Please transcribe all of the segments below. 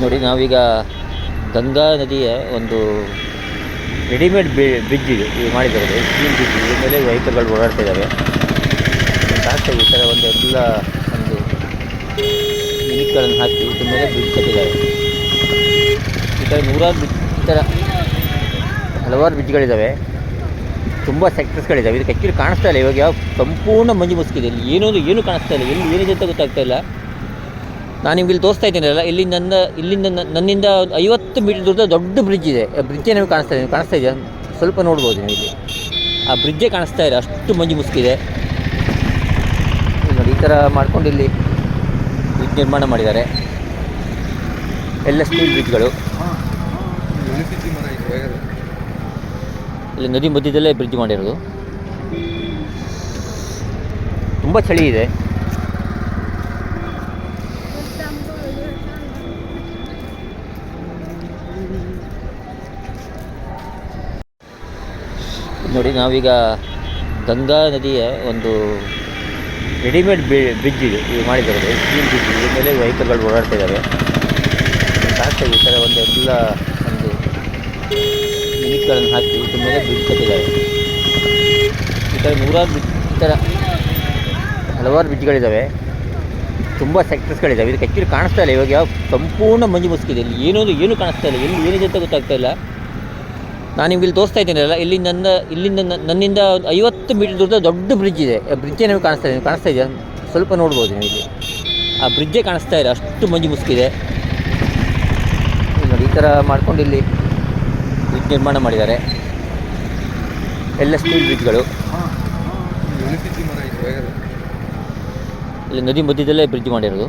ನೋಡಿ, ನಾವೀಗ ಗಂಗಾ ನದಿಯ ಒಂದು ರೆಡಿಮೇಡ್ ಬ್ರಿಡ್ಜ್ ಇದೆ. ಇದು ಮಾಡಿದ್ದಾರೆ. ಸ್ಟೀಲ್ ಬ್ರಿಡ್ಜ್ ಇದೆ. ಮೇಲೆ ವೆಹಿಕಲ್ಗಳು ಓಡಾಡ್ತಾ ಇದ್ದಾವೆ ಈ ಥರ ಒಂದು ಎಲ್ಲ ಒಂದು ಮಿನಿಟ್ಗಳನ್ನು ಹಾಕಿ ಇದ್ರ ಮೇಲೆ ಬ್ರಿಡ್ಜ್ ಕಟ್ಟಿದ್ದಾರೆ. ಈ ಥರ ನೂರಾರು ಬ್ರಿಡ್ಜ್ ಈ ಥರ ಹಲವಾರು ಬ್ರಿಡ್ಜ್ಗಳಿದ್ದಾವೆ ತುಂಬ ಸೆಕ್ಟರ್ಸ್ಗಳಿದ್ದಾವೆ ಇದಕ್ಕೆ ಆ್ಯಕ್ಚುಲಿ ಕಾಣಿಸ್ತಾ ಇಲ್ಲ. ಇವಾಗ ಯಾವ ಸಂಪೂರ್ಣ ಮಂಜು ಮುಸ್ಕಿದೆ. ಇಲ್ಲಿ ಏನೋ ಒಂದು ಏನೂ ಕಾಣಿಸ್ತಾ ಇಲ್ಲ. ಎಲ್ಲಿ, ಏನಿದೆ ಅಂತ ಗೊತ್ತಾಗ್ತಾ ಇಲ್ಲ. ನಾನು ನಿಮ್ಗೆ ಇಲ್ಲಿ ತೋರಿಸ್ತಾ ಇದ್ದೀನಲ್ಲ ಇಲ್ಲಿ ನನ್ನ, ಇಲ್ಲಿಂದ ನನ್ನಿಂದ ಐವತ್ತು ಮೀಟರ್ ದೂರದ ದೊಡ್ಡ ಬ್ರಿಡ್ಜ್ ಇದೆ. ಬ್ರಿಡ್ಜೇ ನಿಮಗೆ ಕಾಣಿಸ್ತಾ ಇದೆ? ಕಾಣಿಸ್ತಾ ಇದೆಯಾ? ಸ್ವಲ್ಪ ನೋಡ್ಬೋದು ನೀವು ಇಲ್ಲಿ. ಆ ಬ್ರಿಡ್ಜೇ ಕಾಣಿಸ್ತಾ ಇದೆ, ಅಷ್ಟು ಮಂಜು ಮುಸ್ಕಿದೆ. ನೋಡಿ, ಈ ಥರ ಮಾಡ್ಕೊಂಡು ಇಲ್ಲಿ ಬ್ರಿಡ್ಜ್ ನಿರ್ಮಾಣ ಮಾಡಿದ್ದಾರೆ. ಎಲ್ಲ ಸ್ಟೀಲ್ ಬ್ರಿಡ್ಜ್ಗಳು ಇಲ್ಲಿ ನದಿ ಮಧ್ಯದಲ್ಲೇ ಬ್ರಿಡ್ಜ್ ಮಾಡಿರೋದು. ತುಂಬ ಚಳಿ ಇದೆ. ನೋಡಿ, ನಾವೀಗ ಗಂಗಾ ನದಿಯ ಒಂದು ರೆಡಿಮೇಡ್ ಬ್ರಿಡ್ಜ್ ಇದೆ. ಇದು ಮಾಡಿದ್ದಾರೆ. ಸ್ಟೀಲ್ ಬ್ರಿಡ್ಜ್ ಇದ್ರ ಮೇಲೆ ವೆಹಿಕಲ್ಗಳು ಓಡಾಡ್ತಾ ಇದ್ದಾವೆ ಕಾಣ್ತಾ ಈ ಥರ ಒಂದು ಎಲ್ಲ ಒಂದು ಮಿನಿಟ್ಗಳನ್ನು ಹಾಕಿ ಇದ್ರ ಮೇಲೆ ಬ್ರಿಡ್ಜ್ ಕಟ್ಟಿದ್ದಾರೆ. ಈ ಥರ ನೂರಾರು ಬ್ರಿಡ್ಜ್ ಈ ಥರ ಹಲವಾರು ಬ್ರಿಡ್ಜ್ಗಳಿದ್ದಾವೆ ತುಂಬ ಸೆಕ್ಟರ್ಸ್ಗಳಿದ್ದಾವೆ ಇದಕ್ಕೆ ಆ್ಯಕ್ಚುಲಿ ಕಾಣಿಸ್ತಾ ಇಲ್ಲ. ಇವಾಗ ಯಾವ ಸಂಪೂರ್ಣ ಮಂಜು ಮುಸುಕಿದೆ. ಇಲ್ಲಿ ಏನೋ ಏನೂ ಕಾಣಿಸ್ತಾ ಇಲ್ಲ. ಎಲ್ಲಿ ಏನಿದೆ ಅಂತ ಗೊತ್ತಾಗ್ತಾ ಇಲ್ಲ. ನಾನು ನಿಮ್ಗೆ ಇಲ್ಲಿ ತೋರಿಸ್ತಾ ಇದ್ದೀನಲ್ಲ, ಇಲ್ಲಿ ನನ್ನ, ಇಲ್ಲಿಂದ ನನ್ನಿಂದ ಐವತ್ತು ಮೀಟರ್ ದೂರದ ದೊಡ್ಡ ಬ್ರಿಡ್ಜ್ ಇದೆ. ಆ ಬ್ರಿಡ್ಜೇ ನಿಮಗೆ ಕಾಣಿಸ್ತಾ ಇದೆ? ಕಾಣಿಸ್ತಾ ಇದೆಯಾ? ಸ್ವಲ್ಪ ನೋಡ್ಬೋದು ನಿಮಗೆ ಆ ಬ್ರಿಡ್ಜೇ ಕಾಣಿಸ್ತಾ ಇಲ್ಲ. ಅಷ್ಟು ಮಂಜು ಮುಸುಕಿದೆ. ನೋಡಿ, ಈ ಥರ ಮಾಡ್ಕೊಂಡು ಇಲ್ಲಿ ಬ್ರಿಡ್ಜ್ ನಿರ್ಮಾಣ ಮಾಡಿದ್ದಾರೆ. ಎಲ್ಲ ಸ್ಟೀಲ್ ಬ್ರಿಡ್ಜ್ಗಳು ಇಲ್ಲಿ ನದಿ ಮಧ್ಯದಲ್ಲೇ ಬ್ರಿಡ್ಜ್ ಮಾಡಿರೋದು.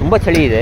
ತುಂಬ ಚಳಿ ಇದೆ.